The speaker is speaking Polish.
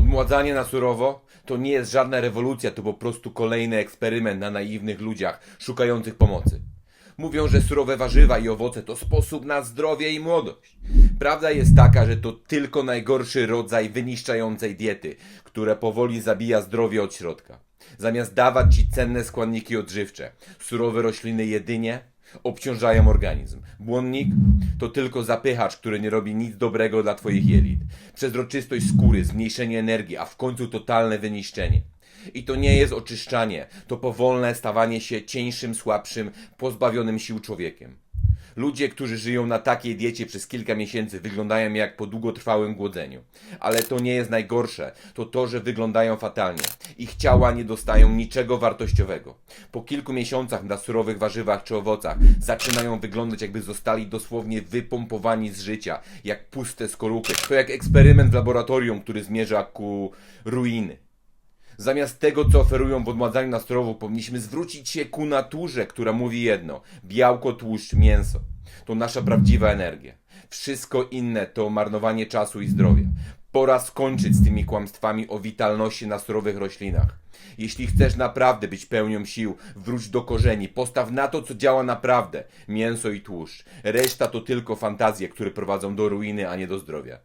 Odmładzanie na surowo to nie jest żadna rewolucja, to po prostu kolejny eksperyment na naiwnych ludziach szukających pomocy. Mówią, że surowe warzywa i owoce to sposób na zdrowie i młodość. Prawda jest taka, że to tylko najgorszy rodzaj wyniszczającej diety, które powoli zabija zdrowie od środka. Zamiast dawać ci cenne składniki odżywcze, surowe rośliny jedynie obciążają organizm. Błonnik to tylko zapychacz, który nie robi nic dobrego dla twoich jelit. Przezroczystość skóry, zmniejszenie energii, a w końcu totalne wyniszczenie. I to nie jest oczyszczanie, to powolne stawanie się cieńszym, słabszym, pozbawionym sił człowiekiem. Ludzie, którzy żyją na takiej diecie przez kilka miesięcy, wyglądają jak po długotrwałym głodzeniu. Ale to nie jest najgorsze. To to, że wyglądają fatalnie. Ich ciała nie dostają niczego wartościowego. Po kilku miesiącach na surowych warzywach czy owocach zaczynają wyglądać jakby zostali dosłownie wypompowani z życia, jak puste skorupy. To jak eksperyment w laboratorium, który zmierza ku ruiny. Zamiast tego, co oferują w odmładzaniu na surowo, powinniśmy zwrócić się ku naturze, która mówi jedno: białko, tłuszcz, mięso. To nasza prawdziwa energia. Wszystko inne to marnowanie czasu i zdrowia. Pora skończyć z tymi kłamstwami o witalności na surowych roślinach. Jeśli chcesz naprawdę być pełnią sił, wróć do korzeni, postaw na to, co działa naprawdę mięso i tłuszcz. Reszta to tylko fantazje, które prowadzą do ruiny, a nie do zdrowia.